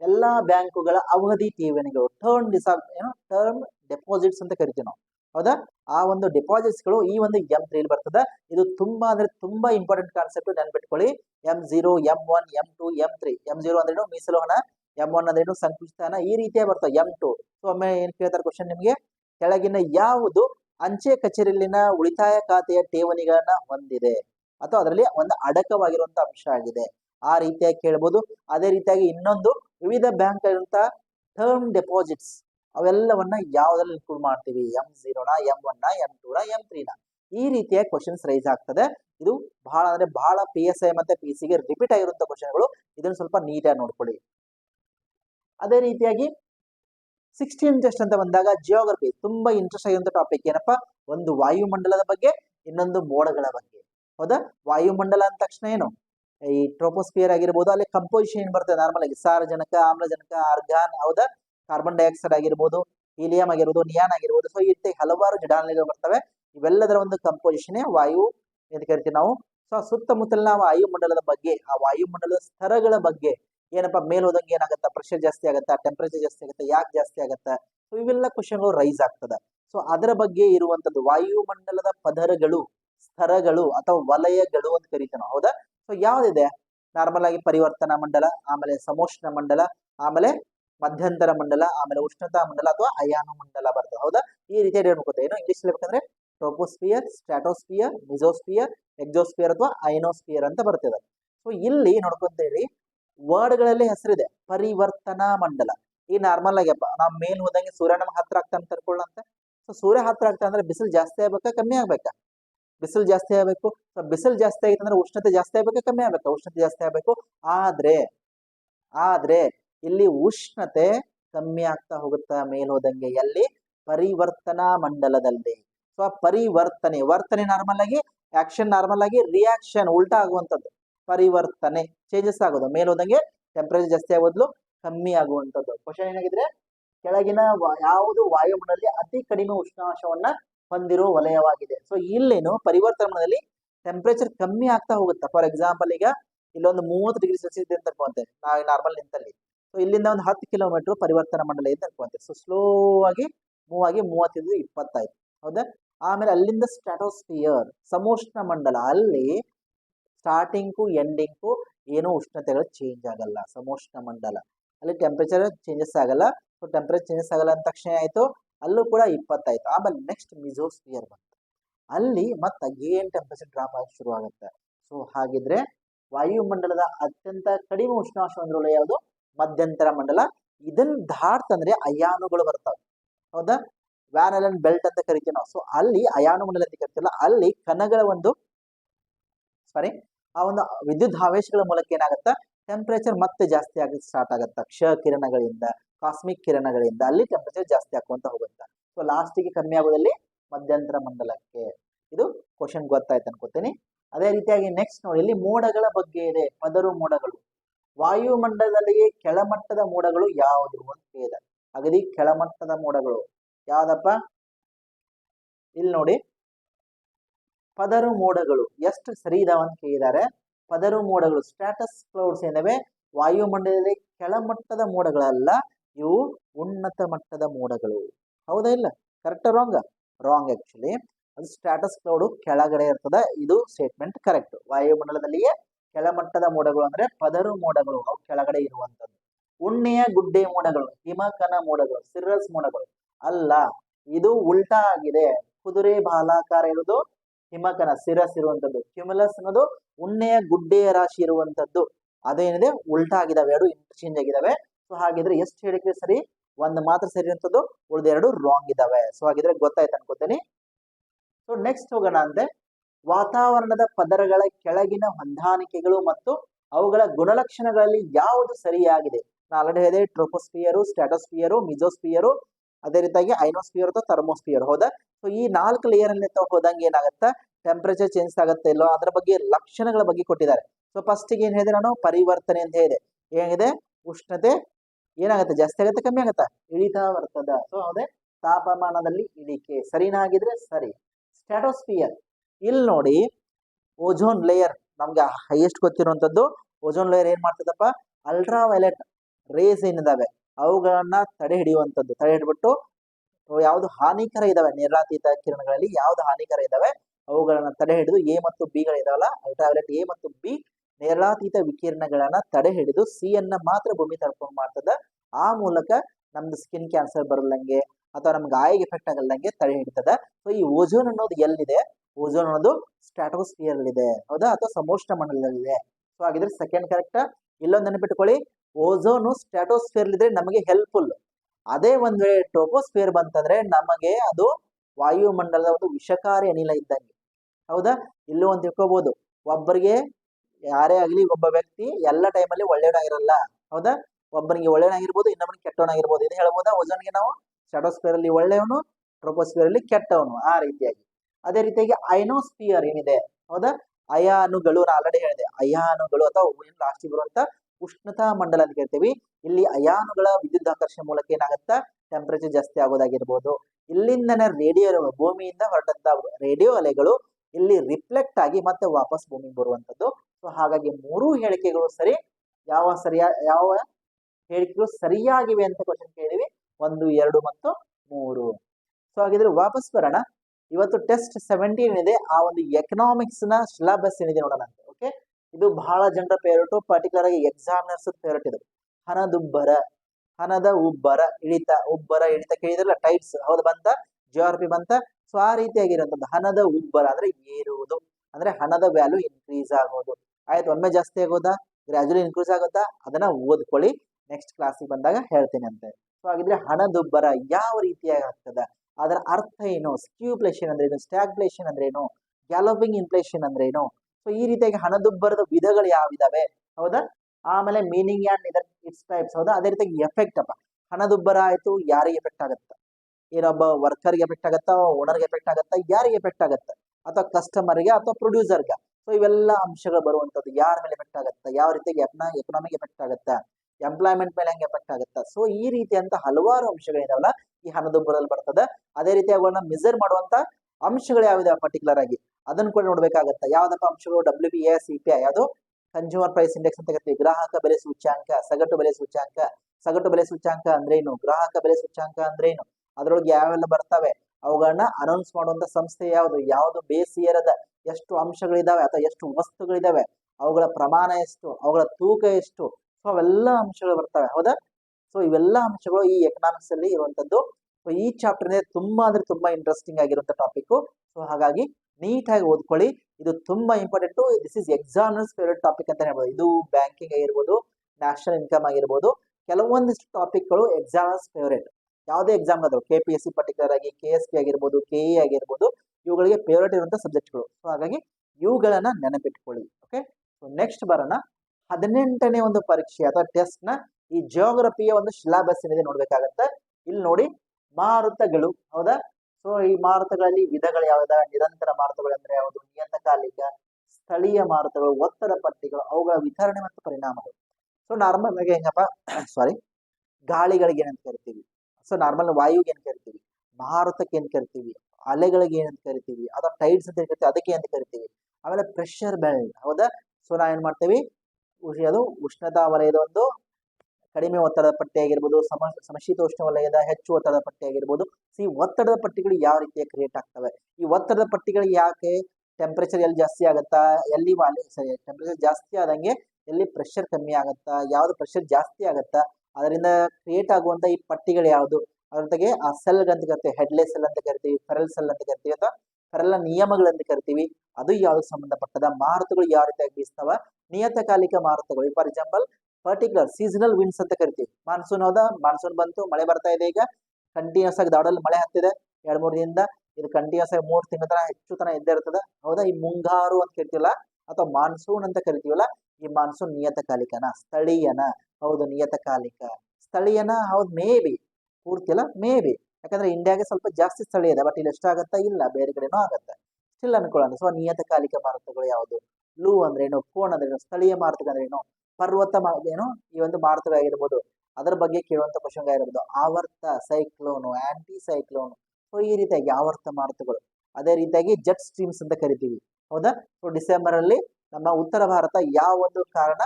Speaker 1: ಎಲ್ಲಾ ಬ್ಯಾಂಕುಗಳ ಅವಧಿ ಠೇವಣಿಗಳು ಟರ್ಮ್ ಡಿಸಾ ಏನು? ಟರ್ಮ್ ಡೆಪಾಸಿಟ್ಸ್ ಅಂತ ಕರಿತೀವಿ ನಾವು. ಹೌದಾ? ಆ ಒಂದು ಡೆಪಾಸಿಟ್ಸ್ಗಳು ಈ ಒಂದು ಎಂ ತ್ರೀಲಿ ಬರ್ತದೆ. ಇದು ತುಂಬಾ ಅಂದ್ರೆ ತುಂಬಾ ಇಂಪಾರ್ಟೆಂಟ್ ಕಾನ್ಸೆಪ್ಟ್ ನೆನ್ಪಿಟ್ಕೊಳ್ಳಿ. M zero M one M two M three M zero ಅಂದ್ರೇನು ಮೀಸಲು ಹಣ ಎಂ ಒನ್ ಅಂದ್ರೇನು ಸಂಕುಚಿತ ಹಣ ಈ ರೀತಿಯ ಬರ್ತವೆ ಎಂ ಟು ಸೊ ಒಮ್ಮೆ ಏನ್ ಕೇಳ್ತಾರೆ ಕ್ವಶನ್ ನಿಮಗೆ? ಕೆಳಗಿನ ಯಾವುದು ಅಂಚೆ ಕಚೇರಿಯಲ್ಲಿನ ಉಳಿತಾಯ ಖಾತೆಯ ಠೇವಣಿಗಳನ್ನ ಹೊಂದಿದೆ? ಅಥವಾ ಅದರಲ್ಲಿ ಒಂದು ಅಡಕವಾಗಿರುವಂತ ಅಂಶ ಆಗಿದೆ. ಆ ರೀತಿಯಾಗಿ ಕೇಳ್ಬೋದು. ಅದೇ ರೀತಿಯಾಗಿ ಇನ್ನೊಂದು ವಿವಿಧ ಬ್ಯಾಂಕ್ ಆಗಿರುವಂತಹ ಟರ್ಮ್ ಡೆಪಾಸಿಟ್ಸ್ ಅವೆಲ್ಲವನ್ನ ಯಾವ್ದ್ರಲ್ಲಿ ಇನ್ಕ್ಲೂಡ್ ಮಾಡ್ತೀವಿ? ಎಂ ಜೀರೋನ ಎಂ ಒನ್ನ ಎಂ ಟೂನ ಎಂ ತ್ರೀನ ಈ ರೀತಿಯ ಕ್ವಶನ್ಸ್ ರೈಸ್ ಆಗ್ತದೆ. ಇದು ಬಹಳ ಅಂದ್ರೆ ಬಹಳ ಪಿ ಎಸ್ ಐ ಮತ್ತೆ ಪಿ ಸಿ ಗೆ ರಿಪೀಟ್ ಆಗಿರುವಂತ ಕ್ವಶನ್ಗಳು ಇದನ್ನ ಸ್ವಲ್ಪ ನೀಟಾಗಿ ನೋಡ್ಕೊಳ್ಳಿ. ಅದೇ ರೀತಿಯಾಗಿ ಸಿಕ್ಸ್ಟೀನ್ ಟೆಸ್ಟ್ ಅಂತ ಬಂದಾಗ ಜಿಯೋಗ್ರಫಿ ತುಂಬಾ ಇಂಟ್ರೆಸ್ಟ್ ಆಗಿರುವಂತ ಟಾಪಿಕ್ ಏನಪ್ಪಾ? ಒಂದು ವಾಯುಮಂಡಲದ ಬಗ್ಗೆ, ಇನ್ನೊಂದು ಮೋಡಗಳ ಬಗ್ಗೆ. ಹೌದಾ? ವಾಯುಮಂಡಲ ಅಂದ ತಕ್ಷಣ ಏನು? ಈ ಟ್ರೋಪೋಸ್ಫಿಯರ್ ಆಗಿರ್ಬೋದು, ಅಲ್ಲಿ ಕಂಪೋಸಿಷನ್ ಬರ್ತದೆ? ನಾರ್ಮಲ್ ಆಗಿ ಸಾರಜನಕ, ಆಮ್ಲಜನಕ ಆರ್ಗಾನ್ ಹೌದಾ? ಕಾರ್ಬನ್ ಡೈಆಕ್ಸೈಡ್ ಆಗಿರ್ಬೋದು ಹೀಲಿಯಂ ಆಗಿರ್ಬೋದು ನಿಯಾನ್ ಆಗಿರ್ಬೋದು. ಸೊ ರೀತಿ ಹಲವಾರು ಜಡಾನಿಗಳು ಬರ್ತವೆ. ಇವೆಲ್ಲದರ ಒಂದು ಕಂಪೋಸಿಷನ್ ವಾಯು ಅಂತ ಕರಿತೀವಿ ನಾವು. ಸೊ ಸುತ್ತಮುತ್ತಲಿನ ವಾಯುಮಂಡಲದ ಬಗ್ಗೆ, ಆ ವಾಯುಮಂಡಲದ ಸ್ತರಗಳ ಬಗ್ಗೆ ಏನಪ್ಪ, ಮೇಲ್ ಹೋದಂಗೆ ಏನಾಗುತ್ತೆ? ಪ್ರೆಷರ್ ಜಾಸ್ತಿ ಆಗುತ್ತೆ? ಟೆಂಪರೇಚರ್ ಜಾಸ್ತಿ ಆಗುತ್ತೆ? ಯಾಕೆ ಜಾಸ್ತಿ ಆಗುತ್ತೆ? ಸೊ ಇವೆಲ್ಲ ಕ್ವಶನ್ಗಳು ರೈಸ್ ಆಗ್ತದೆ. ಸೊ ಅದರ ಬಗ್ಗೆ ಇರುವಂತದ್ದು ವಾಯುಮಂಡಲದ ಪದರಗಳು ಸ್ತರಗಳು ಅಥವಾ ವಲಯಗಳು ಅಂತ ಕರಿತೀವಿ ಹೌದಾ? ಸೊ ಯಾವ್ದಿದೆ? ನಾರ್ಮಲ್ ಆಗಿ ಪರಿವರ್ತನಾ ಮಂಡಲ, ಆಮೇಲೆ ಸಮೋಷ್ಣ ಮಂಡಲ, ಆಮೇಲೆ ಮಧ್ಯಂತರ ಮಂಡಲ, ಆಮೇಲೆ ಉಷ್ಣತಾ ಮಂಡಲ ಅಥವಾ ಅಯಾನು ಮಂಡಲ ಬರ್ತದೆ. ಹೌದಾ? ಈ ರೀತಿಯಾಗಿ ಹೇಳ್ಬೇಕು ಏನು ಇಂಗ್ಲಿಷ್ ಹೇಳ್ಬೇಕಂದ್ರೆ ಟ್ರೋಪೋಸ್ಪಿಯರ್ ಸ್ಟ್ರಾಟೋಸ್ಫಿಯರ್ ಮಿಸೋಸ್ಫಿಯರ್ ಎಕ್ಸೋಸ್ಫಿಯರ್ ಅಥವಾ ಐನೋಸ್ಪಿಯರ್ ಅಂತ ಬರ್ತದೆ. ಸೊ ಇಲ್ಲಿ ನೋಡ್ಕೊಂತೇಳಿ ವರ್ಡ್ಗಳಲ್ಲಿ ಹೆಸರಿದೆ. ಪರಿವರ್ತನಾ ಮಂಡಲ. ಈ ನಾರ್ಮಲ್ ಆಗ್ಯಪ್ಪ ನಾವು ಮೇಲ್ ಹೋದಂಗೆ ಸೂರ್ಯ ನಮ್ಗೆ ಹತ್ರ ಆಗ್ತಾ ಅಂತ ಸೊ ಸೂರ್ಯ ಹತ್ರ ಆಗ್ತಾ ಅಂದ್ರೆ ಬಿಸಿಲು ಜಾಸ್ತಿ ಆಗ್ಬೇಕಾ, ಕಮ್ಮಿ ಆಗ್ಬೇಕಾ? ಬಿಸಿಲು ಜಾಸ್ತಿ ಆಗ್ಬೇಕು. ಸೊ ಬಿಸಿಲು ಜಾಸ್ತಿ ಆಗಿತ್ತು ಅಂದ್ರೆ ಉಷ್ಣತೆ ಜಾಸ್ತಿ ಆಗ್ಬೇಕಾ, ಕಮ್ಮಿ ಆಗ್ಬೇಕಾ? ಉಷ್ಣತೆ ಜಾಸ್ತಿ ಆಗ್ಬೇಕು. ಆದ್ರೆ ಆದ್ರೆ ಇಲ್ಲಿ ಉಷ್ಣತೆ ಕಮ್ಮಿ ಆಗ್ತಾ ಹೋಗುತ್ತಾ ಮೇಲೋದಂಗೆ ಎಲ್ಲಿ? ಪರಿವರ್ತನಾ ಮಂಡಲದಲ್ಲಿ. ಸೊ ಪರಿವರ್ತನೆ, ವರ್ತನೆ ನಾರ್ಮಲ್ ಆಗಿ ಆಕ್ಷನ್ ನಾರ್ಮಲ್ ಆಗಿ ರಿಯಾಕ್ಷನ್ ಉಲ್ಟಾ ಆಗುವಂಥದ್ದು. ಪರಿವರ್ತನೆ ಚೇಂಜಸ್ ಆಗೋದು. ಮೇಲೋದಂಗೆ ಟೆಂಪರೇಚರ್ ಜಾಸ್ತಿ ಆಗೋದ್ಲು ಕಮ್ಮಿ ಆಗುವಂಥದ್ದು. ಕ್ವಶನ್ ಏನಾಗಿದ್ರೆ, ಕೆಳಗಿನ ಯಾವುದು ವಾಯುಮಂಡಲದಲ್ಲಿ ಅತಿ ಕಡಿಮೆ ಉಷ್ಣಾಂಶವನ್ನ ಹೊಂದಿರುವ ವಲಯವಾಗಿದೆ. ಸೊ ಇಲ್ಲೇನು ಪರಿವರ್ತನದಲ್ಲಿ ಟೆಂಪರೇಚರ್ ಕಮ್ಮಿ ಆಗ್ತಾ ಹೋಗುತ್ತೆ? ಫಾರ್ ಎಕ್ಸಾಂಪಲ್ ಈಗ ಇಲ್ಲೊಂದು ಮೂವತ್ತು ಡಿಗ್ರಿ ಸೆಲ್ಸಿಯಸ್ ಇದೆ ಅಂತ ಅನ್ಕೊಂತೆ ನಾವು ನಾರ್ಮಲ್ ನಿಂತಲ್ಲಿ. ಸೊ ಇಲ್ಲಿಂದ ಒಂದು ಹತ್ತು ಕಿಲೋಮೀಟರ್ ಪರಿವರ್ತನಾ ಮಂಡಲ ಅಂತ ಅನ್ಕೊಂತೆ ಸೊ ಸ್ಲೋ ಆಗಿ ಮೂವ್ ಆಗಿ ಮೂವತ್ತೈದು ಇಪ್ಪತ್ತಾಯ್ತು ಹೌದಾ? ಆಮೇಲೆ ಅಲ್ಲಿಂದ ಸ್ಟ್ಯಾಟೋಸ್ಫಿಯರ್ ಸಮೋಷ್ಣ ಮಂಡಲ. ಅಲ್ಲಿ ಸ್ಟಾರ್ಟಿಂಗು ಎಂಡಿಂಗು ಏನೂ ಉಷ್ಣತೆಗಳು ಚೇಂಜ್ ಆಗಲ್ಲ. ಸಮೋಷ್ಣ ಮಂಡಲ. ಅಲ್ಲಿ ಟೆಂಪ್ರೇಚರ್ ಚೇಂಜಸ್ ಆಗಲ್ಲ. ಸೊ ಟೆಂಪ್ರೇಚರ್ ಚೇಂಜಸ್ ಆಗಲ್ಲ ಅಂದ ತಕ್ಷಣ ಆಯ್ತು ಅಲ್ಲೂ ಕೂಡ ಇಪ್ಪತ್ತಾಯ್ತು ಆಮೇಲೆ ನೆಕ್ಸ್ಟ್ ಮಿಜೋಸ್ಫಿಯರ್ ಬಂತು. ಅಲ್ಲಿ ಮತ್ತೆ ಏನ್ ಟೆಂಪ್ರೇಚರ್ ಡ್ರಾಪ್ ಆಗಿ ಶುರು ಆಗುತ್ತೆ ಸೊ ಹಾಗಿದ್ರೆ ವಾಯುಮಂಡಲದ ಅತ್ಯಂತ ಕಡಿಮೆ ಉಷ್ಣಾಂಶ ಅಂದ್ರೆ ಯಾವುದು? ಮಧ್ಯಂತರ ಮಂಡಲ. ಇದನ್ನ ದಾಟ್ತಂದ್ರೆ ಅಯಾನುಗಳು ಬರ್ತವೆ. ಹೌದಾ? ವ್ಯಾನ್ ಅಲನ್ ಬೆಲ್ಟ್ ಅಂತ ಕರಿತೀವಿ ನಾವು. ಸೊ ಅಲ್ಲಿ ಅಯಾನು ಮಂಡಲ ಅಂತ ಕರಿತೀವಲ್ಲ, ಅಲ್ಲಿ ಕಣಗಳ ಒಂದು ಸಾರಿ ಆ ಒಂದು ವಿದ್ಯುತ್ ಆವೇಶಗಳ ಮೂಲಕ ಏನಾಗುತ್ತಾ? ಟೆಂಪರೇಚರ್ ಮತ್ತೆ ಜಾಸ್ತಿ ಆಗಕ್ಕೆ ಸ್ಟಾರ್ಟ್ ಆಗುತ್ತಾ? ಕ್ಷ ಕಿರಣಗಳಿಂದ ಕಾಸ್ಮಿಕ್ ಕಿರಣಗಳಿಂದ, ಅಲ್ಲಿ ಟೆಂಪರೇಚರ್ ಜಾಸ್ತಿ ಆಗುವಂತ ಹೋಗುತ್ತೆ ಸೊ ಲಾಸ್ಟಿಗೆ ಕಮ್ಮಿ ಆಗೋದಲ್ಲಿ ಮಧ್ಯಂತರ ಮಂಡಲಕ್ಕೆ. ಇದು ಕ್ವಶನ್ ಗೊತ್ತಾಯ್ತು ಅನ್ಕೋತೀನಿ. ಅದೇ ರೀತಿಯಾಗಿ ನೆಕ್ಸ್ಟ್ ನೋಡಿ, ಇಲ್ಲಿ ಮೋಡಗಳ ಬಗ್ಗೆ ಇದೆ. ಪದರು ಮೋಡಗಳು. ವಾಯುಮಂಡಲದಲ್ಲಿ ಕೆಳಮಟ್ಟದ ಮೋಡಗಳು ಯಾವುದು ಅಂತ ಕೇಳಿದ ಅಗದಿ ಕೆಳಮಟ್ಟದ ಮೋಡಗಳು ಯಾವ್ದಪ್ಪ? ಇಲ್ಲಿ ನೋಡಿ. ಪದರು ಮೋಡಗಳು. ಎಷ್ಟು ಸರಿ ಅಂತ ಕೇಳಿದ್ದಾರೆ ಪದರು ಮೋಡಗಳು ಸ್ಟ್ಯಾಟಸ್ ಕ್ಲೌಡ್ಸ್ ಏನವೆ? ವಾಯುಮಂಡಲದಲ್ಲಿ ಕೆಳಮಟ್ಟದ ಮೋಡಗಳಲ್ಲ, ಇವು ಉನ್ನತ ಮಟ್ಟದ ಮೋಡಗಳು. ಹೌದಾ ಇಲ್ಲ? ಕರೆಕ್ಟ್ ರಾಂಗ್ ರಾಂಗ್ ಆಕ್ಚುಲಿ ಅದು ಸ್ಟ್ಯಾಟಸ್ ಕ್ಲೌಡ್ ಕೆಳಗಡೆ ಇರ್ತದ, ಇದು ಸ್ಟೇಟ್ಮೆಂಟ್ ಕರೆಕ್ಟ್ ವಾಯುಮಂಡಲದಲ್ಲಿಯೇ ಕೆಳಮಟ್ಟದ ಮೋಡಗಳು ಅಂದ್ರೆ ಪದರು ಮೋಡಗಳು, ಅವು ಕೆಳಗಡೆ ಇರುವಂತದ್ದು ಉಣ್ಣೆಯ ಗುಡ್ಡೆ ಮೋಡಗಳು, ಹಿಮಕನ ಮೋಡಗಳು ಸಿರಸ್ ಮೋಡಗಳು. ಅಲ್ಲ, ಇದು ಉಲ್ಟಾ ಆಗಿದೆ. ಕುದುರೆ ಬಾಲಾಕಾರ ಇರೋದು ಹಿಮಕನ, ಸಿರಸ್ ಇರುವಂತದ್ದು ಕ್ಯುಮುಲಸ್ ಅನ್ನೋದು ಉಣ್ಣೆಯ ಗುಡ್ಡೆಯ ರಾಶಿ ಇರುವಂತದ್ದು ಅದೇನಿದೆ? ಉಲ್ಟಾ ಆಗಿದಾವೆ. ಎರಡು ಇಂಟರ್ಚೇಂಜ್ ಆಗಿದಾವೆ. ಸೊ ಹಾಗಿದ್ರೆ ಎಷ್ಟು ಹೇಳಿಕೆ ಸರಿ? ಒಂದು ಮಾತ್ರ ಸರಿ ಇರುವಂತದ್ದು ಉಳಿದ ಎರಡು ರಾಂಗ್ ಇದಾವೆ. ಸೊ ಹಾಗಿದ್ರೆ ಗೊತ್ತಾಯ್ತು ಅನ್ಕೋತೀನಿ. ಸೊ ನೆಕ್ಸ್ಟ್ ಹೋಗೋಣ ಅಂದ್ರೆ ವಾತಾವರಣದ ಪದರಗಳ ಕೆಳಗಿನ ಹೊಂದಾಣಿಕೆಗಳು ಮತ್ತು ಅವುಗಳ ಗುಣಲಕ್ಷಣಗಳಲ್ಲಿ ಯಾವುದು ಸರಿಯಾಗಿದೆ? ನಾ ಆಲ್ರೆಡಿ ಹೇಳಿದೆ ಟ್ರೋಪೋಸ್ಪಿಯರು ಸ್ಟ್ಯಾಟೋಸ್ಪಿಯರು ಮಿಜೋಸ್ಪಿಯರು ಅದೇ ರೀತಿಯಾಗಿ ಐನೋಸ್ಪಿಯರ್ ಅಥವಾ ಥರ್ಮೋಸ್ಪಿಯರ್ ಹೌದಾ? ಸೊ ಈ ನಾಲ್ಕು ಲೇಯರ್ ಅಲ್ಲಿ ಹೋದಂಗೆ ಏನಾಗುತ್ತೆ? ಟೆಂಪರೇಚರ್ ಚೇಂಜ್ ಆಗುತ್ತೆ ಇಲ್ಲೋ ಅದರ ಬಗ್ಗೆ ಲಕ್ಷಣಗಳ ಬಗ್ಗೆ ಕೊಟ್ಟಿದ್ದಾರೆ. ಸೊ ಫಸ್ಟಿಗೆ ಏನು ಹೇಳಿದೆ ನಾನು? ಪರಿವರ್ತನೆ ಅಂತ ಹೇಳಿದೆ. ಏನಿದೆ ಉಷ್ಣತೆ ಏನಾಗುತ್ತೆ? ಜಾಸ್ತಿ ಆಗುತ್ತೆ? ಕಮ್ಮಿ ಆಗುತ್ತಾ? ಇಳಿತಾ ಬರ್ತದ. ಸೊ ಹೌದೇ? ತಾಪಮಾನದಲ್ಲಿ ಇಳಿಕೆ. ಸರಿನಾಗಿದ್ರೆ ಸರಿ. ಸ್ಟ್ಯಾಟೋಸ್ಪಿಯರ್ ಇಲ್ಲಿ ನೋಡಿ ಓಝೋನ್ ಲೇಯರ್ ನಮ್ಗೆ ಹೈಯೆಸ್ಟ್ ಗೊತ್ತಿರುವಂತದ್ದು ಓಝೋನ್ ಲೇಯರ್ ಏನ್ ಮಾಡ್ತದಪ್ಪ? ಅಲ್ಟ್ರಾ ವೈಲೆಟ್ ರೇಸ್ ಏನಿದಾವೆ? ಅವುಗಳನ್ನ ತಡೆ ಹಿಡಿಯುವಂಥದ್ದು ತಡೆ ಹಿಡಿಬಿಟ್ಟು ಯಾವ್ದು ಹಾನಿಕರ ಇದಾವೆ? ನಿರಾತೀತ ಕಿರಣಗಳಲ್ಲಿ ಯಾವ್ದು ಹಾನಿಕರ ಇದಾವೆ? ಅವುಗಳನ್ನ ತಡೆ ಹಿಡಿದು ಎ ಮತ್ತು ಬಿ ಗಳಿದಾವಲ್ಲ? ಅಲ್ಟ್ರಾವೈಲೆಟ್ ಎ ಮತ್ತು ಬಿ ನೇರಾತೀತ ವಿಕಿರಣಗಳನ್ನ ತಡೆ ಹಿಡಿದು ಸಿ ಅನ್ನ ಮಾತ್ರ ಭೂಮಿ ತಡ್ಕೊಂಡು ಮಾಡ್ತದ. ಆ ಮೂಲಕ ನಮ್ದು ಸ್ಕಿನ್ ಕ್ಯಾನ್ಸರ್ ಬರಲ್ಲಂಗೆ ಅಥವಾ ನಮ್ಗೆ ಆಯಿಗೆ ಎಫೆಕ್ಟ್ ಆಗಲ್ಲಂಗೆ ತಡೆ ಹಿಡಿತದ ಸೊ ಈ ಓಝೋನ್ ಅನ್ನೋದು ಎಲ್ಲಿದೆ? ಓಝೋನ್ ಅನ್ನೋದು ಸ್ಟ್ರಾಟೋಸ್ಫಿಯರ್ ಇದೆ ಹೌದಾ? ಅಥವಾ ಸಮೋಷ್ಣ ಮಂಡಲದಲ್ಲಿದೆ. ಸೊ ಹಾಗಿದ್ರೆ ಸೆಕೆಂಡ್ ಕರೆಕ್ಟ್ ಇಲ್ಲೊಂದು ನೆನಪಿಟ್ಕೊಳ್ಳಿ. ಓಝೋನು ಸ್ಟ್ರಾಟೋಸ್ಫಿಯರ್ ಇದ್ರೆ ನಮಗೆ ಹೆಲ್ಪ್ಫುಲ್ ಅದೇ ಒಂದ್ ವೇಳೆ ಟ್ರೋಪೋಸ್ಫಿಯರ್ ಬಂತಂದ್ರೆ ನಮಗೆ ಅದು ವಾಯುಮಂಡಲದ ಒಂದು ವಿಷಕಾರಿ ಅನಿಲ ಇದ್ದಂಗೆ. ಹೌದಾ? ಇಲ್ಲೂ ಒಂದು ತಿಳ್ಕೊಬಹುದು ಒಬ್ಬರಿಗೆ ಯಾರೇ ಆಗಲಿ ಒಬ್ಬ ವ್ಯಕ್ತಿ ಎಲ್ಲ ಟೈಮಲ್ಲಿ ಒಳ್ಳೆಯವನಾಗಿರಲ್ಲ. ಹೌದಾ? ಒಬ್ಬನಿಗೆ ಒಳ್ಳೆಯವನಾಗಿರ್ಬೋದು, ಇನ್ನೊಬ್ಬನಿಗೆ ಕೆಟ್ಟವನಾಗಿರ್ಬೋದು. ಇದು ಹೇಳ್ಬೋದಾ? ಓಜೋನ್ಗೆ ನಾವು ಸ್ಟ್ರಾಟೋಸ್ಫಿಯರ್ ಅಲ್ಲಿ ಒಳ್ಳೆಯವನು ಟ್ರೋಪೋಸ್ಫಿಯರ್ ಅಲ್ಲಿ ಕೆಟ್ಟವನು ಆ ರೀತಿಯಾಗಿ. ಅದೇ ರೀತಿಯಾಗಿ ಐನೋಸ್ಪಿಯರ್ ಏನಿದೆ? ಹೌದಾ? ಅಯಾನುಗಳು ನಾ ಆಲ್ರೆಡಿ ಹೇಳಿದೆ. ಅಯಾನುಗಳು ಅಥವಾ ಲಾಸ್ಟಿಗೆ ಬರುವಂತ ಉಷ್ಣತಾ ಮಂಡಲ ಅಂತ ಕೇಳ್ತೀವಿ. ಇಲ್ಲಿ ಅಯಾನುಗಳ ವಿದ್ಯುತ್ ಆಕರ್ಷಣೆ ಮೂಲಕ ಏನಾಗುತ್ತಾ? ಟೆಂಪರೇಚರ್ ಜಾಸ್ತಿ ಆಗೋದಾಗಿರ್ಬೋದು. ಇಲ್ಲಿಂದನೇ ರೇಡಿಯೋ ಭೂಮಿಯಿಂದ ಹೊರಟಂತ ರೇಡಿಯೋ ಅಲೆಗಳು ಇಲ್ಲಿ ರಿಫ್ಲೆಕ್ಟ್ ಆಗಿ ಮತ್ತೆ ವಾಪಸ್ ಭೂಮಿಗೆ ಬರುವಂತದ್ದು. ಸೊ ಹಾಗಾಗಿ ಮೂರು ಹೇಳಿಕೆಗಳು ಸರಿ, ಯಾವ ಸರಿಯಾ, ಯಾವ ಹೇಳಿಕೆಗಳು ಸರಿಯಾಗಿವೆ ಅಂತ ಕ್ವಶನ್ ಕೇಳಿವಿ ಒಂದು, ಎರಡು ಮತ್ತು ಮೂರು. ಸೊ ಹಾಗಿದ್ರೆ ವಾಪಸ್ ಬರೋಣ. ಇವತ್ತು ಟೆಸ್ಟ್ ಸೆವೆಂಟೀನ್ ಇದೆ. ಆ ಒಂದು ಎಕನಾಮಿಕ್ಸ್ನ ಸಿಲೆಬಸ್ ಏನಿದೆ ನೋಡೋಣ ಓಕೆ ಇದು ಬಹಳ ಜನರ ಫೇವ್ರೇಟು ಪರ್ಟಿಕ್ಯುಲರ್ ಆಗಿ ಎಕ್ಸಾಮಿನರ್ಸ್ ಫೇವರೇಟ್ ಇದು. ಹಣದುಬ್ಬರ ಹಣದ ಉಬ್ಬರ ಇಳಿತ ಉಬ್ಬರ ಇಳಿತ ಕೇಳಿದ್ರಲ್ಲ ಟೈಟ್ಸ್ ಹೌದು ಬಂತ? ಜಿ ಆರ್ ಪಿ ಬಂತ? ಸೊ ಆ ರೀತಿಯಾಗಿರುವಂತದ್ದು ಹಣದ ಉಬ್ಬರ ಅಂದ್ರೆ ಏರುವುದು. ಅಂದ್ರೆ ಹಣದ ವ್ಯಾಲ್ಯೂ ಇನ್ಕ್ರೀಸ್ ಆಗೋದು. ಆಯ್ತು, ಒಮ್ಮೆ ಜಾಸ್ತಿ ಆಗೋದಾ? ಗ್ರಾಜುಲಿ ಇನ್ಕ್ರೀಸ್ ಆಗುತ್ತಾ ಅದನ್ನ ಓದ್ಕೊಳ್ಳಿ. ನೆಕ್ಸ್ಟ್ ಕ್ಲಾಸಿಗೆ ಬಂದಾಗ ಹೇಳ್ತೀನಿ ಅಂತೆ. ಸೊ ಹಾಗಿದ್ರೆ ಹಣದುಬ್ಬರ ಯಾವ ರೀತಿಯಾಗಿ ಆಗ್ತದ ಅದರ ಅರ್ಥ ಏನು? ಸ್ಕ್ಯೂಪ್ಲೇಷನ್ ಅಂದ್ರೆ ಏನು? ಸ್ಟ್ಯಾಗ್ಲೇಷನ್ ಅಂದ್ರೆ ಏನು? ಗ್ಯಾಲೋಪಿಂಗ್ ಇನ್ಫ್ಲೇಷನ್ ಅಂದ್ರೆ ಏನು? ಸೊ ಈ ರೀತಿಯಾಗಿ ಹಣದುಬ್ಬರದ ವಿಧಗಳು ಯಾವಿದಾವೆ? ಹೌದಾ? ಆಮೇಲೆ ಮೀನಿಂಗ್ ಆ್ಯಂಡ್ ಇದರ್ ಇಟ್ಸ್ ಟೈಪ್ಸ್ ಹೌದಾ? ಅದೇ ರೀತಿಯಾಗಿ ಎಫೆಕ್ಟ್ ಅಪ್ಪ. ಹಣದುಬ್ಬರ ಆಯಿತು, ಯಾರಿಗೆ ಎಫೆಕ್ಟ್ ಆಗುತ್ತಾ? ಏನೊಬ್ಬ ವರ್ಕರ್ಗೆ ಎಫೆಕ್ಟ್ ಆಗುತ್ತಾ ಓನರ್ಗೆ ಎಫೆಕ್ಟ್ ಆಗುತ್ತಾ, ಯಾರಿಗೆ ಎಫೆಕ್ಟ್ ಆಗುತ್ತೆ? ಅಥವಾ ಕಸ್ಟಮರ್ಗೆ ಅಥವಾ ಪ್ರೊಡ್ಯೂಸರ್ಗೆ ಸೊ ಇವೆಲ್ಲ ಅಂಶಗಳು ಬರುವಂತದ್ದು ಯಾರ ಮೇಲೆ ಎಫೆಕ್ಟ್ ಆಗುತ್ತೆ? ಯಾವ ರೀತಿಯಾಗಿ ಎಕನಾಮಿಕ್ ಎಫೆಕ್ಟ್ ಆಗುತ್ತಾ? ಎಂಪ್ಲಾಯ್ಮೆಂಟ್ ಮೇಲೆ ಹೆಂಗೆ ಎಫೆಕ್ಟ್ ಆಗುತ್ತೆ? ಸೊ ಈ ರೀತಿಯಂತ ಹಲವಾರು ಅಂಶಗಳಿದಾವಲ್ಲ ಈ ಹಣದುಬ್ಬರದಲ್ಲಿ ಬರ್ತದೆ. ಅದೇ ರೀತಿ ಅವುಗಳನ್ನ ಮೆಜರ್ ಮಾಡುವಂತ ಅಂಶಗಳು ಯಾವಿದಾವೆ ಪರ್ಟಿಕ್ಯುಲರ್ ಆಗಿ. ಅದನ್ನು ಕೂಡ ನೋಡ್ಬೇಕಾಗತ್ತೆ. ಯಾವ್ದಪ್ಪ ಅಂಶಗಳು? W B S C P I ಅದು ಕನ್ಸ್ಯೂಮರ್ ಪ್ರೈಸ್ ಇಂಡೆಕ್ಸ್ ಅಂತ ಕರಿತೀವಿ. ಗ್ರಾಹಕ ಬೆಲೆ ಸೂಚ್ಯಾಂಕ, ಸಗಟು ಬೆಲೆ ಸೂಚ್ಯಾಂಕ. ಸಗಟು ಬೆಲೆ ಸೂಚ್ಯಾಂಕ ಅಂದ್ರೇನು ಗ್ರಾಹಕ ಬೆಲೆ ಸೂಚ್ಯಾಂಕ ಅಂದ್ರೇನು ಅದರೊಳಗೆ ಯಾವೆಲ್ಲ ಬರ್ತವೆ? ಅವುಗಳನ್ನ ಅನೌನ್ಸ್ ಮಾಡುವಂತ ಸಂಸ್ಥೆ ಯಾವುದು? ಯಾವುದು ಬೇಸ್ ಇಯರ್ ಅದ? ಎಷ್ಟು ಅಂಶಗಳಿದಾವೆ ಅಥವಾ ಎಷ್ಟು ವಸ್ತುಗಳಿದಾವೆ? ಅವುಗಳ ಪ್ರಮಾಣ ಎಷ್ಟು? ಅವುಗಳ ತೂಕ ಎಷ್ಟು? ಸೊ ಅವೆಲ್ಲ ಅಂಶಗಳು ಬರ್ತವೆ. ಹೌದಾ? ಸೊ ಇವೆಲ್ಲ ಅಂಶಗಳು ಈ ಎಕನಾಮಿಕ್ಸ್ ಅಲ್ಲಿ ಇರುವಂತದ್ದು ಸೊ ಈ ಚಾಪ್ಟರ್ ತುಂಬಾ ಅಂದ್ರೆ ತುಂಬಾ ಇಂಟ್ರೆಸ್ಟಿಂಗ್ ಆಗಿರುವಂತ ಟಾಪಿಕ್ ಸೊ ಹಾಗಾಗಿ ನೀಟಾಗಿ ಓದ್ಕೊಳ್ಳಿ. ಇದು ತುಂಬಾ important this is examiners favourite topic ಅಂತ ಹೇಳ್ಬೋದು. ಇದು ಬ್ಯಾಂಕಿಂಗ್ ಆಗಿರ್ಬೋದು ನ್ಯಾಷನಲ್ ಇನ್ಕಮ್ ಆಗಿರ್ಬೋದು. ಕೆಲವೊಂದಿಷ್ಟು ಟಾಪಿಕ್ಗಳು ಎಕ್ಸಾಮರ್ಸ್ ಫೇವರೇಟ್ ಯಾವುದೇ ಎಕ್ಸಾಮ್ ಆದರೂ K P S C particular ಆಗಿ ಕೆ ಎಸ್ ಪಿ ಆಗಿರ್ಬೋದು ಕೆ ಎ ಆಗಿರ್ಬೋದು, ಇವುಗಳಿಗೆ ಫೇವರೇಟ್ ಇರುವಂತ ಸಬ್ಜೆಕ್ಟ್ಗಳು ಸೊ ಹಾಗಾಗಿ ಇವುಗಳನ್ನ ನೆನಪಿಟ್ಕೊಳ್ಳಿ. ಓಕೆ ಸೊ ನೆಕ್ಸ್ಟ್ ಬರೋಣ. ಹದಿನೆಂಟನೇ ಒಂದು ಪರೀಕ್ಷೆ ಅಥವಾ ಟೆಸ್ಟ್ನ ಈ ಜಿಯೋಗ್ರಫಿಯ ಒಂದು ಸಿಲಾಬಸ್ ಏನಿದೆ ನೋಡ್ಬೇಕಾಗತ್ತೆ. ಇಲ್ಲಿ ನೋಡಿ, ಮಾರುತಗಳು, ಹೌದಾ? ಸೊ ಈ ಮಾರುತಗಳಲ್ಲಿ ವಿಧಗಳು ಯಾವ್ದಾವ ನಿರಂತರ ಮಾರುತಗಳು ಅಂದ್ರೆ ಯಾವುದು? ನಿಯತಕಾಲಿಕ, ಸ್ಥಳೀಯ ಮಾರುತಗಳು, ಒತ್ತಡ ಪಟ್ಟಿಗಳು, ಅವುಗಳ ವಿತರಣೆ ಮತ್ತು ಪರಿಣಾಮಗಳು. ಸೊ ನಾರ್ಮಲ್ ಆಗಿ ಹೆಂಗಪ್ಪ? *coughs* ಸಾರಿ ಗಾಳಿಗಳಿಗೆ ಏನಂತ ಕರಿತೀವಿ. ಸೊ ನಾರ್ಮಲ್ ವಾಯುಗೆ ಏನ್ ಕರಿತೀವಿ? ಮಾರುತಕ್ಕೆ ಏನ್ ಕರಿತೀವಿ? ಅಲೆಗಳಿಗೆ ಏನಂತ ಕರಿತೀವಿ? ಅಥವಾ ಟೈಡ್ಸ್ ಅಂತ ಕರಿತೀವಿ, ಅದಕ್ಕೆ ಅಂತ ಕರಿತೀವಿ? ಆಮೇಲೆ ಪ್ರೆಷರ್ ಬೆಲ್ಟ್ ಹೌದಾ? ಸೊ ನಾವು ಏನ್ ಮಾಡ್ತೀವಿ? ಅದು ಉಷ್ಣತಾ ವಲಯದ ಒಂದು ಕಡಿಮೆ ಒತ್ತಡದ ಪಟ್ಟಿ ಆಗಿರ್ಬೋದು ಸಮ, ಸಮಶೀತೋಷ್ಣ ವಲಯದ ಹೆಚ್ಚು ಒತ್ತಡದ ಪಟ್ಟಿ ಆಗಿರ್ಬೋದು ಸೊ ಈ ಒತ್ತಡದ ಪಟ್ಟಿಗಳು ಯಾವ ರೀತಿಯ ಕ್ರಿಯೇಟ್ ಆಗ್ತವೆ? ಈ ಒತ್ತಡದ ಪಟ್ಟಿಗಳು ಯಾಕೆ ಟೆಂಪ್ರೇಚರ್ ಎಲ್ಲಿ ಜಾಸ್ತಿ ಆಗುತ್ತಾ, ಎಲ್ಲಿ ಸರಿ ಟೆಂಪ್ರೇಚರ್ ಜಾಸ್ತಿ ಆದಂಗೆ ಎಲ್ಲಿ ಪ್ರೆಷರ್ ಕಮ್ಮಿ ಆಗುತ್ತಾ, ಯಾವ್ದು ಪ್ರೆಷರ್ ಜಾಸ್ತಿ ಆಗುತ್ತಾ, ಅದರಿಂದ ಕ್ರಿಯೇಟ್ ಆಗುವಂತ ಈ ಪಟ್ಟಿಗಳು ಯಾವುದು? ಅದ್ರ ಜೊತೆಗೆ ಆ ಸೆಲ್ ಅಂತ ಕರಿತೀವಿ ಹೆಡ್ಲೆ ಸೆಲ್ ಅಂತ ಕರಿತೀವಿ ಫೆರಲ್ ಸೆಲ್ ಅಂತ ಕರಿತೀವಿ ಅಥವಾ ಫೆರಲ್ ನಿಯಮಗಳಂತ ಕರಿತೀವಿ, ಅದು ಯಾವ್ದಕ್ಕೆ ಸಂಬಂಧಪಟ್ಟದ, ಮಾರುತಗಳು ಯಾವ ರೀತಿಯಾಗಿ ಬೀಸ್ತಾವ? ನಿಯತಕಾಲಿಕ ಮಾರುತಗಳು. For example particular seasonal winds ಅಂತ ಕರಿತೀವಿ. ಮಾನ್ಸೂನ್ ಹೋದ ಮಾನ್ಸೂನ್ ಬಂತು, ಮಳೆ ಬರ್ತಾ ಇದೆ ಈಗ. ಕಂಟಿನ್ಯೂಸ್ ಆಗಿ ದಾಡಲ್ಲಿ ಮಳೆ ಹತ್ತಿದೆ. ಎರಡು, ಮೂರು ದಿನದಿಂದ ಇದು ಕಂಟಿನ್ಯೂಸ್ ಆಗಿ ಮೂರು ತಿಂಗಳ ತರ ಹೆಚ್ಚು ತನ ಇದ್ದೇ ಇರ್ತದೆ. ಹೌದಾ? ಈ ಮುಂಗಾರು ಅಂತ ಕರಿತೀವಲ್ಲ, ಅಥವಾ ಮಾನ್ಸೂನ್ ಅಂತ ಕರಿತೀವಲ್ಲ, ಈ ಮಾನ್ಸೂನ್ ನಿಯತಕಾಲಿಕನ? ಸ್ಥಳೀಯನ. ಹೌದು, ನಿಯತಕಾಲಿಕ. ಸ್ಥಳೀಯನ, ಹೌದು ಮೇ ಬಿ ಪೂರ್ತಿ ಅಲ್ಲ ಮೇ ಬಿ ಯಾಕಂದ್ರೆ ಇಂಡಿಯಾಗೆ ಸ್ವಲ್ಪ ಜಾಸ್ತಿ ಸ್ಥಳೀಯ ಇದೆ. ಬಟ್ ಇಲ್ಲಿ ಎಷ್ಟಾಗತ್ತಾ ಇಲ್ಲ. ಬೇರೆ ಕಡೆನೂ ಆಗತ್ತೆ? ಸ್ಟಿಲ್ ಅನ್ಕೊಳ್ಳೋಣ ಸೊ ನಿಯತಕಾಲಿಕ ಮಾರುತಗಳು ಯಾವುದು? ಲೂ ಅಂದ್ರೇನು? ಅಂದ್ರೆ ಏನು ಸ್ಥಳೀಯ ಮಾರುತಗಳು ಅಂದ್ರೆ ಏನು ಪರ್ವತ ಏನು? ಈ ಒಂದು ಮಾರುತಗಳಾಗಿರ್ಬೋದು ಅದರ ಬಗ್ಗೆ ಕೇಳುವಂತ ಪ್ರಸಂಗ ಆಗಿರ್ಬೋದು. ಆವರ್ತ ಸೈಕ್ಲೋನು ಆಂಟಿ ಸೈಕ್ಲೋನು ಸೊ ಈ ರೀತಿಯಾಗಿ ಆವರ್ತ ಮಾರುತಗಳು ಅದೇ ರೀತಿಯಾಗಿ ಜೆಟ್ ಸ್ಟ್ರೀಮ್ಸ್ ಅಂತ ಕರಿತೀವಿ. ಹೌದಾ? ಸೊ ಡಿಸೆಂಬರ್ ಅಲ್ಲಿ ನಮ್ಮ ಉತ್ತರ ಭಾರತ ಯಾವ ಒಂದು ಕಾರಣ?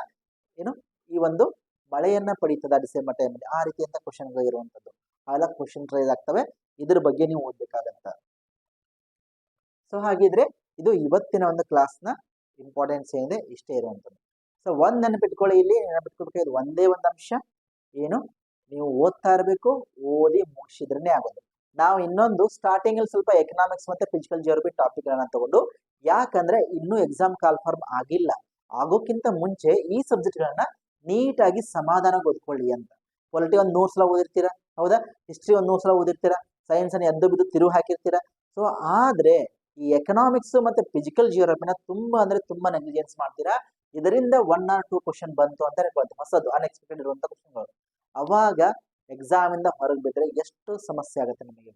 Speaker 1: ಏನು? ಈ ಒಂದು ಮಳೆಯನ್ನ ಪಡೀತದ ಡಿಸೆಂಬರ್ ಟೈಮಲ್ಲಿ ಆ ರೀತಿಯಂತ ಕ್ವಶನ್ಗಳು ಇರುವಂಥದ್ದು ಅವೆಲ್ಲ ಕ್ವಶನ್ ರೈಸ್ ಆಗ್ತವೆ. ಇದ್ರ ಬಗ್ಗೆ ನೀವು ಓದ್ಬೇಕಾಗತ್ತ. ಸೊ ಹಾಗಿದ್ರೆ ಇದು ಇವತ್ತಿನ ಒಂದು ಕ್ಲಾಸ್ನ ಇಂಪಾರ್ಟೆನ್ಸ್ ಏನಿದೆ ಇಷ್ಟೇ ಇರುವಂಥದ್ದು. ಸೊ ಒಂದು ನೆನಪಿಟ್ಕೊಳ್ಳಿ ಇಲ್ಲಿ, ನೆನಪಿಟ್ಕೊಳ್ಬೇಕು, ಇದು ಒಂದೇ ಒಂದು ಅಂಶ. ಏನು? ನೀವು ಓದ್ತಾ ಇರಬೇಕು, ಓದಿ ಮುಗಿಸಿದ್ರೇನೆ ಆಗೋದು. ನಾವು ಇನ್ನೊಂದು ಸ್ಟಾರ್ಟಿಂಗ್ ಅಲ್ಲಿ ಸ್ವಲ್ಪ ಎಕನಾಮಿಕ್ಸ್ ಮತ್ತೆ ಫಿಸಿಕಲ್ ಜಿಯೋಗ್ರಫಿ ಟಾಪಿಕ್ ಗಳನ್ನ ತಗೊಂಡು, ಯಾಕಂದ್ರೆ ಇನ್ನೂ ಎಕ್ಸಾಮ್ ಕಾಲ್ಫಾರ್ಮ್ ಆಗಿಲ್ಲ. ಆಗೋಕ್ಕಿಂತ ಮುಂಚೆ ಈ ಸಬ್ಜೆಕ್ಟ್ಗಳನ್ನ ನೀಟಾಗಿ ಸಮಾಧಾನ ಓದ್ಕೊಳ್ಳಿ ಅಂತ. ಪೊಲಿಟಿ ಒಂದು ನೂರ್ ಸಲ ಓದಿರ್ತೀರಾ? ಹೌದಾ? ಹಿಸ್ಟ್ರಿ ಒಂದು ನೂರ್ ಸಲ ಓದಿರ್ತೀರಾ? ಸೈನ್ಸ್ ಅನ್ನ ಎದ್ದು ಬಿದ್ದು ತಿರುವು ಹಾಕಿರ್ತೀರಾ? ಸೊ ಆದ್ರೆ ಈ ಎಕನಾಮಿಕ್ಸ್ ಮತ್ತೆ ಫಿಸಿಕಲ್ ಜಿಯೋಗ್ರಫಿನ ತುಂಬಾ ಅಂದ್ರೆ ತುಂಬಾ ನೆಗ್ಲಿಜೆನ್ಸ್ ಮಾಡ್ತೀರಾ? ಇದರಿಂದ ಒನ್ ಆರ್ ಟೂ ಕ್ವಶನ್ ಬಂತು ಅಂತ ಬಂತು ಹೊಸದು ಅನ್ಎಕ್ಸ್ಪೆಕ್ಟೆಡ್ ಇರುವಂತ ಕ್ವಶನ್ಗಳು ಅವಾಗ ಎಕ್ಸಾಮ್ ಇಂದ ಹೊರಗೆ ಬಿದ್ರೆ ಎಷ್ಟು ಸಮಸ್ಯೆ ಆಗುತ್ತೆ ನಿಮಗೆ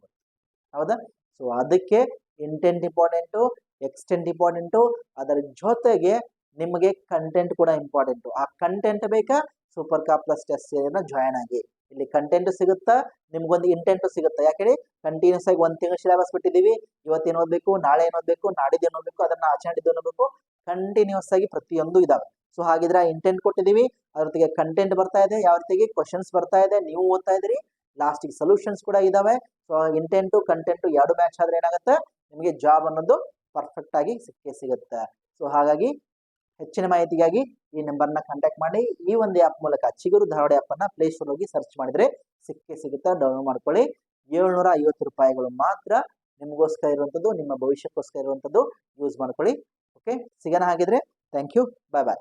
Speaker 1: ಹೌದಾ? ಸೊ ಅದಕ್ಕೆ ಇಂಟೆಂಟ್ ಇಂಪಾರ್ಟೆಂಟು ಎಕ್ಸ್ಟೆಂಟ್ ಇಂಪಾರ್ಟೆಂಟು ಅದರ ಜೊತೆಗೆ ನಿಮಗೆ ಕಂಟೆಂಟ್ ಕೂಡ ಇಂಪಾರ್ಟೆಂಟು ಆ ಕಂಟೆಂಟ್ ಬೇಕಾ? ಸೂಪರ್ ಕಾ ಪ್ಲಸ್ ಟೆಸ್ಟ್ ಜಾಯ್ನ್ ಆಗಿ. ಇಲ್ಲಿ ಕಂಟೆಂಟ್ ಸಿಗುತ್ತಾ? ನಿಮ್ಗೊಂದು ಇಂಟೆಂಟ್ ಸಿಗುತ್ತಾ? ಯಾಕೆ ಕಂಟಿನ್ಯೂಸ್ ಆಗಿ ಒಂದ್ ತಿಂಗಳ ಸಿಲೆಬಸ್ ಬಿಟ್ಟಿದೀವಿ ಇವತ್ತೇನು ಓದ್ಬೇಕು? ನಾಳೆ ಏನು ಓದ್ಬೇಕು? ನಾಡಿದ್ದು ಏನು ಓದ್ಬೇಕು? ಅದನ್ನ ಆಚರಣೆ ಓದ್ಬೇಕು? ಕಂಟಿನ್ಯೂಸ್ ಆಗಿ ಪ್ರತಿಯೊಂದು ಇದಾವೆ. ಸೊ ಹಾಗಿದ್ರೆ ಇಂಟೆಂಟ್ ಕೊಟ್ಟಿದೀವಿ ಅದ್ರ ಜೊತೆಗೆ ಕಂಟೆಂಟ್ ಬರ್ತಾ ಇದೆ. ಯಾವ ರೀತಿಗೆ? ಕ್ವಶನ್ಸ್ ಬರ್ತಾ ಇದೆ. ನೀವು ಓದ್ತಾ ಇದ್ರಿ ಲಾಸ್ಟಿಗೆ ಸೊಲ್ಯೂಷನ್ಸ್ ಕೂಡ ಇದಾವೆ. ಸೊ ಇಂಟೆಂಟು ಕಂಟೆಂಟು ಎರಡು ಮ್ಯಾಚ್ ಆದ್ರೆ ಏನಾಗುತ್ತೆ? ನಿಮಗೆ ಜಾಬ್ ಅನ್ನೋದು ಪರ್ಫೆಕ್ಟ್ ಆಗಿ ಸಿಕ್ಕೇ ಸಿಗುತ್ತೆ. ಸೊ ಹಾಗಾಗಿ ಹೆಚ್ಚಿನ ಮಾಹಿತಿಗಾಗಿ ಈ ನಂಬರ್ನ ಕಾಂಟ್ಯಾಕ್ಟ್ ಮಾಡಿ. ಈ ಒಂದು ಆ್ಯಪ್ ಮೂಲಕ ಚಿಗುರು ಧಾರವಾಡ ಆ್ಯಪನ್ನು ಅನ್ನ ಪ್ಲೇ ಸ್ಟೋರ್ ಹೋಗಿ ಸರ್ಚ್ ಮಾಡಿದ್ರೆ ಸಿಕ್ಕೇ ಸಿಗುತ್ತಾ. ಡೌನ್ಲೋಡ್ ಮಾಡ್ಕೊಳ್ಳಿ. ಏಳ್ನೂರ ಐವತ್ತು ರೂಪಾಯಿಗಳು ಮಾತ್ರ ನಿಮಗೋಸ್ಕರ ಇರುವಂಥದ್ದು ನಿಮ್ಮ ಭವಿಷ್ಯಕ್ಕೋಸ್ಕರ ಇರುವಂಥದ್ದು ಯೂಸ್ ಮಾಡ್ಕೊಳ್ಳಿ. ಓಕೆ ಸಿಗೋಣ ಹಾಗಿದ್ರೆ. Thank you bye bye